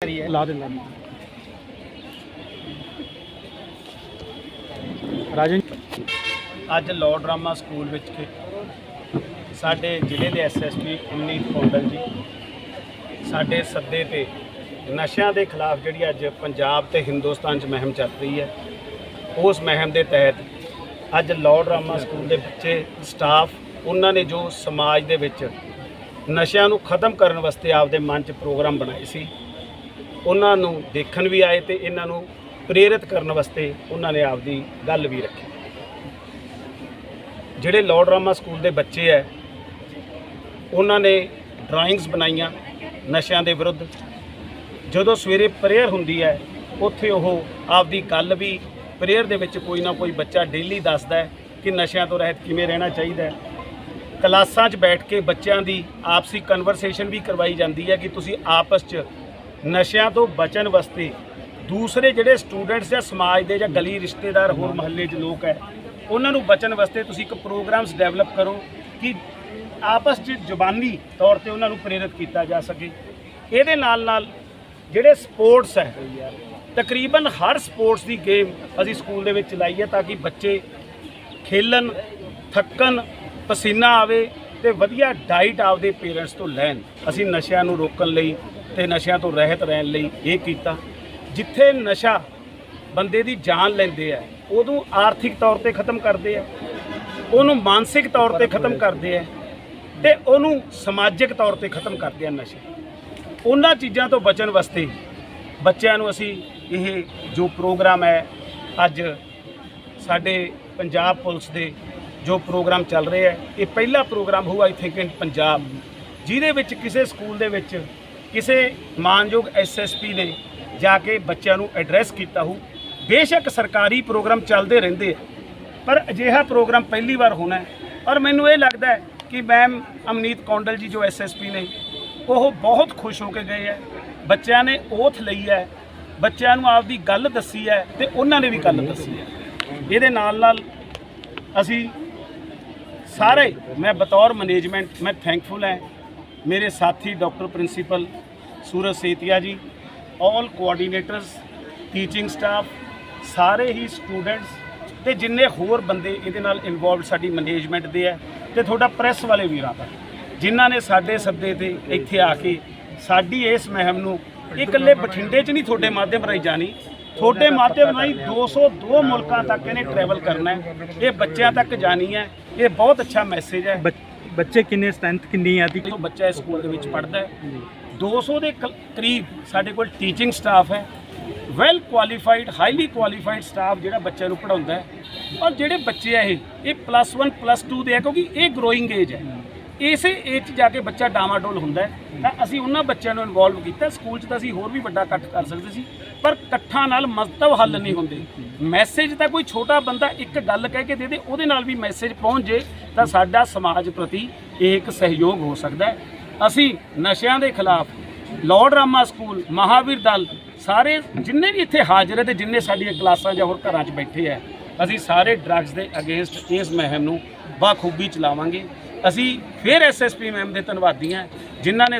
ਰਹੀ ਹੈ ਲਾ ਰਾਜਨ? ਅੱਜ ਲਾਅ ਡਰਾਮਾ ਸਕੂਲ ਵਿੱਚ ਸਾਡੇ ਜ਼ਿਲ੍ਹੇ ਦੇ ਐਸਐਸਪੀ ਅਮਨੀਤ ਕੌਂਡਲ ਜੀ, ਸਾਡੇ ਸੱਦੇ ਤੇ ਨਸ਼ਿਆਂ ਦੇ ਖਿਲਾਫ ਜਿਹੜੀ ਅੱਜ ਪੰਜਾਬ ਤੇ ਹਿੰਦੁਸਤਾਨ 'ਚ ਮਹਿਮ ਚੱਲ ਰਹੀ ਹੈ, ਉਸ ਮਹਿਮ ਦੇ ਤਹਿਤ ਅੱਜ ਲਾਅ ਡਰਾਮਾ ਸਕੂਲ ਦੇ ਬੱਚੇ, ਸਟਾਫ, ਉਹਨਾਂ ਨੇ ਜੋ ਸਮਾਜ ਦੇ ਵਿੱਚ ਨਸ਼ਿਆਂ ਨੂੰ ਖਤਮ ਕਰਨ ਵਾਸਤੇ ਆਪਦੇ ਮਨ 'ਚ ਪ੍ਰੋਗਰਾਮ ਬਣਾਏ ਸੀ ਉਹਨਾਂ ਨੂੰ ਦੇਖਣ ਵੀ ਆਏ ਤੇ ਇਹਨਾਂ ਨੂੰ ਪ੍ਰੇਰਿਤ ਕਰਨ ਵਾਸਤੇ ਉਹਨਾਂ ਨੇ ਆਪਦੀ ਗੱਲ ਵੀ ਰੱਖੀ। ਜਿਹੜੇ ਲਾਅ ਡਰਾਮਾ ਸਕੂਲ ਦੇ ਬੱਚੇ ਐ, ਉਹਨਾਂ ਨੇ ਡਰਾਇੰਗਸ ਬਣਾਈਆਂ ਨਸ਼ਿਆਂ ਦੇ ਵਿਰੁੱਧ। ਜਦੋਂ ਸਵੇਰੇ ਪ੍ਰੇਅਰ ਹੁੰਦੀ ਹੈ ਉੱਥੇ ਉਹ ਆਪਦੀ ਗੱਲ ਵੀ ਪ੍ਰੇਅਰ ਦੇ ਵਿੱਚ ਕੋਈ ਨਾ ਕੋਈ ਬੱਚਾ ਡੇਲੀ ਦੱਸਦਾ ਕਿ ਨਸ਼ਿਆਂ ਤੋਂ ਰਹਿਤ ਕਿਵੇਂ ਰਹਿਣਾ ਚਾਹੀਦਾ ਕਲਾਸਾਂ 'ਚ ਬੈਠ ਕੇ ਬੱਚਿਆਂ ਦੀ ਆਪਸੀ ਕਨਵਰਸੇਸ਼ਨ ਵੀ ਕਰਵਾਈ ਜਾਂਦੀ ਹੈ ਕਿ ਤੁਸੀਂ ਆਪਸ 'ਚ ਨਸ਼ਿਆਂ ਤੋਂ ਬਚਣ ਵਾਸਤੇ ਦੂਸਰੇ ਜਿਹੜੇ ਸਟੂਡੈਂਟਸ ਜਾਂ ਸਮਾਜ ਦੇ ਜਾਂ ਗਲੀ ਰਿਸ਼ਤੇਦਾਰ ਹੋਰ ਮਹੱਲੇ 'ਚ ਲੋਕ ਹੈ, ਉਹਨਾਂ ਨੂੰ ਬਚਣ ਵਾਸਤੇ ਤੁਸੀਂ ਇੱਕ ਪ੍ਰੋਗਰਾਮਸ ਡਿਵੈਲਪ ਕਰੋ ਕਿ ਆਪਸ 'ਚ ਜ਼ੁਬਾਨੀ ਤੌਰ ਤੇ ਉਹਨਾਂ ਨੂੰ ਪ੍ਰੇਰਿਤ ਕੀਤਾ ਜਾ ਸਕੇ। ਇਹਦੇ ਨਾਲ ਨਾਲ ਜਿਹੜੇ ਸਪੋਰਟਸ ਹੈ, ਤਕਰੀਬਨ ਹਰ ਸਪੋਰਟਸ ਦੀ ਗੇਮ ਅਸੀਂ ਸਕੂਲ ਦੇ ਵਿੱਚ ਚਲਾਈ ਹੈ ਤਾਂ ਕਿ ਬੱਚੇ ਖੇਲਣ, ਥੱਕਣ, ਪਸੀਨਾ ਆਵੇ ਤੇ ਵਧੀਆ ਡਾਈਟ ਆਪਦੇ ਪੇਰੈਂਟਸ ਤੋਂ ਲੈਣ। ਅਸੀਂ ਨਸ਼ਿਆਂ ਨੂੰ ਰੋਕਣ ਲਈ ਤੇ ਨਸ਼ਿਆਂ ਤੋਂ ਰਹਿਤ ਰਹਿਣ ਲਈ ਇਹ ਕੀਤਾ। ਜਿੱਥੇ ਨਸ਼ਾ ਬੰਦੇ ਦੀ ਜਾਨ ਲੈਂਦੇ ਆ, ਉਦੋਂ ਆਰਥਿਕ ਤੌਰ ਤੇ ਖਤਮ ਕਰਦੇ ਆ, ਉਹਨੂੰ ਮਾਨਸਿਕ ਤੌਰ ਤੇ ਖਤਮ ਕਰਦੇ ਆ ਤੇ ਉਹਨੂੰ ਸਮਾਜਿਕ ਤੌਰ ਤੇ ਖਤਮ ਕਰਦੇ ਆ ਨਸ਼ੇ। ਉਹਨਾਂ ਚੀਜ਼ਾਂ ਤੋਂ ਬਚਣ ਵਾਸਤੇ ਬੱਚਿਆਂ ਨੂੰ ਅਸੀਂ ਇਹ ਜੋ ਪ੍ਰੋਗਰਾਮ ਹੈ, ਅੱਜ ਸਾਡੇ ਪੰਜਾਬ ਪੁਲਿਸ ਦੇ ਜੋ ਪ੍ਰੋਗਰਾਮ ਚੱਲ ਰਹੇ ਹੈ ਇਹ ਪਹਿਲਾ ਪ੍ਰੋਗਰਾਮ ਹੋਊ ਆਈ ਥਿੰਕ ਇਨ ਪੰਜਾਬ। ਜਿਹਦੇ ਵਿੱਚ ਕਿਸੇ ਸਕੂਲ ਦੇ ਵਿੱਚ ਕਿਸੇ ਮਾਨਯੋਗ ਐਸਐਸਪੀ ਨੇ ਜਾ ਕੇ ਬੱਚਿਆਂ ਨੂੰ ਐਡਰੈਸ ਕੀਤਾ ਹੋ ਬੇਸ਼ੱਕ ਸਰਕਾਰੀ ਪ੍ਰੋਗਰਾਮ ਚੱਲਦੇ ਰਹਿੰਦੇ ਆ, ਪਰ ਅਜਿਹਾ ਪ੍ਰੋਗਰਾਮ ਪਹਿਲੀ ਵਾਰ ਹੋਣਾ ਔਰ ਮੈਨੂੰ ਇਹ ਲੱਗਦਾ ਹੈ ਕਿ ਮੈਮ ਅਮਨੀਤ ਕੌਂਡਲ ਜੀ ਜੋ ਐਸਐਸਪੀ ਨੇ, ਉਹ ਬਹੁਤ ਖੁਸ਼ ਹੋ ਕੇ ਗਏ ਹੈ। ਬੱਚਿਆਂ ਨੇ ਓਥ ਲਈ ਹੈ, ਬੱਚਿਆਂ ਨੂੰ ਆਪਦੀ ਗੱਲ ਦੱਸੀ ਹੈ ਤੇ ਉਹਨਾਂ ਨੇ ਵੀ ਗੱਲ ਦੱਸੀ ਹੈ। ਇਹਦੇ ਨਾਲ ਨਾਲ ਅਸੀਂ ਸਾਰੇ, ਮੈਂ ਬਤੌਰ ਮੈਨੇਜਮੈਂਟ ਮੈਂ ਥੈਂਕਫੁਲ ਹਾਂ। ਮੇਰੇ ਸਾਥੀ ਡਾਕਟਰ ਪ੍ਰਿੰਸੀਪਲ ਸੂਰਜ ਸੇਤੀਆ ਜੀ ਆਲ ਕੋਆਰਡੀਨੇਟਰਸ ਟੀਚਿੰਗ ਸਟਾਫ ਸਾਰੇ ਹੀ ਸਟੂਡੈਂਟਸ ਤੇ ਜਿੰਨੇ ਹੋਰ ਬੰਦੇ ਇਹਦੇ ਨਾਲ ਇਨਵੋਲਵਡ ਸਾਡੀ ਮੈਨੇਜਮੈਂਟ ਦੇ ਹੈ ਤੇ ਤੁਹਾਡਾ ਪ੍ਰੈਸ ਵਾਲੇ ਵੀਰਾਂ ਦਾ ਜਿਨ੍ਹਾਂ ਨੇ ਸਾਡੇ ਸੱਦੇ ਤੇ ਇੱਥੇ ਆ ਕੇ ਸਾਡੀ ਇਸ ਮਹਿਮ ਨੂੰ ਇਕੱਲੇ ਬਠਿੰਡੇ 'ਚ ਨਹੀਂ, ਤੁਹਾਡੇ ਮਾਧਿਅਮ ਰਾਹੀਂ ਜਾਣੀ, ਤੁਹਾਡੇ ਮਾਧਿਅਮ ਰਾਹੀਂ 202 ਮੁਲਕਾਂ ਤੱਕ ਇਹਨੇ ਟਰੈਵਲ ਕਰਨਾ ਹੈ, ਇਹ ਬੱਚਿਆਂ ਤੱਕ ਜਾਣੀ ਹੈ, ਇਹ ਬਹੁਤ ਅੱਛਾ ਮੈਸੇਜ ਹੈ। ਬੱਚੇ ਕਿੰਨੇ ਸਟਰੈਂਥ, ਕਿੰਨੀ ਆ ਦੀ ਜੋ ਬੱਚਾ ਇਸ ਸਕੂਲ ਦੇ ਵਿੱਚ ਪੜ੍ਹਦਾ ਹੈ। 200 ਦੇ ਕ- ਕਰੀਬ ਸਾਡੇ ਕੋਲ ਟੀਚਿੰਗ ਸਟਾਫ ਹੈ। Well qualified highly qualified staff ਜਿਹੜਾ ਬੱਚਿਆਂ ਨੂੰ ਪੜਾਉਂਦਾ ਹੈ। ਔਰ ਜਿਹੜੇ ਬੱਚੇ ਆ ਇਹ ਇਹ ਪਲੱਸ 1 ਪਲੱਸ 2 ਦੇ ਆ, ਕਿਉਂਕਿ ਇਹ ਗਰੋਇੰਗ ਏਜ ਹੈ। ਇਸੇ ਏਜ 'ਚ ਜਾ ਕੇ ਬੱਚਾ ਡਾਮਾਡੋਲ ਹੁੰਦਾ ਹੈ, ਤਾਂ ਅਸੀਂ ਉਹਨਾਂ ਬੱਚਿਆਂ ਨੂੰ ਇਨਵੋਲਵ ਕੀਤਾ। ਸਕੂਲ 'ਚ ਤਾਂ ਅਸੀਂ ਹੋਰ ਵੀ ਵੱਡਾ ਇਕੱਠ ਕਰ ਸਕਦੇ ਸੀ, ਪਰ ਇਕੱਠਾਂ ਨਾਲ ਮਸਤਵ ਹੱਲ ਨਹੀਂ ਹੁੰਦੇ। ਮੈਸੇਜ ਤਾਂ ਕੋਈ ਛੋਟਾ ਬੰਦਾ ਇੱਕ ਗੱਲ ਕਹਿ ਕੇ ਦੇ ਦੇ, ਉਹਦੇ ਨਾਲ ਵੀ ਮੈਸੇਜ ਪਹੁੰਚ ਜੇ, ਤਾਂ ਸਾਡਾ ਸਮਾਜ ਪ੍ਰਤੀ ਇਹ ਇੱਕ ਸਹਿਯੋਗ ਹੋ ਸਕਦਾ ਅਸੀਂ ਨਸ਼ਿਆਂ ਦੇ ਖਿਲਾਫ ਲਾਅ ਰਾਮਾ ਸਕੂਲ, ਮਹਾਵੀਰ ਦਲ, ਸਾਰੇ ਜਿੰਨੇ ਵੀ ਇੱਥੇ ਹਾਜ਼ਰ ਹੈ ਤੇ ਜਿੰਨੇ ਸਾਡੀਆਂ ਕਲਾਸਾਂ ਜਾਂ ਹੋਰ ਘਰਾਂ 'ਚ ਬੈਠੇ ਹੈ, ਅਸੀਂ ਸਾਰੇ ਡਰੱਗਸ ਦੇ ਅਗੇਂਸਟ ਇਸ ਮੁਹਿੰਮ ਨੂੰ ਬਾਖੂਬੀ ਚਲਾਵਾਂਗੇ। ਅਸੀਂ ਫਿਰ ਐਸਐਸਪੀ ਮੈਮ ਦੇ ਧੰਨਵਾਦੀ ਹਾਂ ਜਿਨ੍ਹਾਂ ਨੇ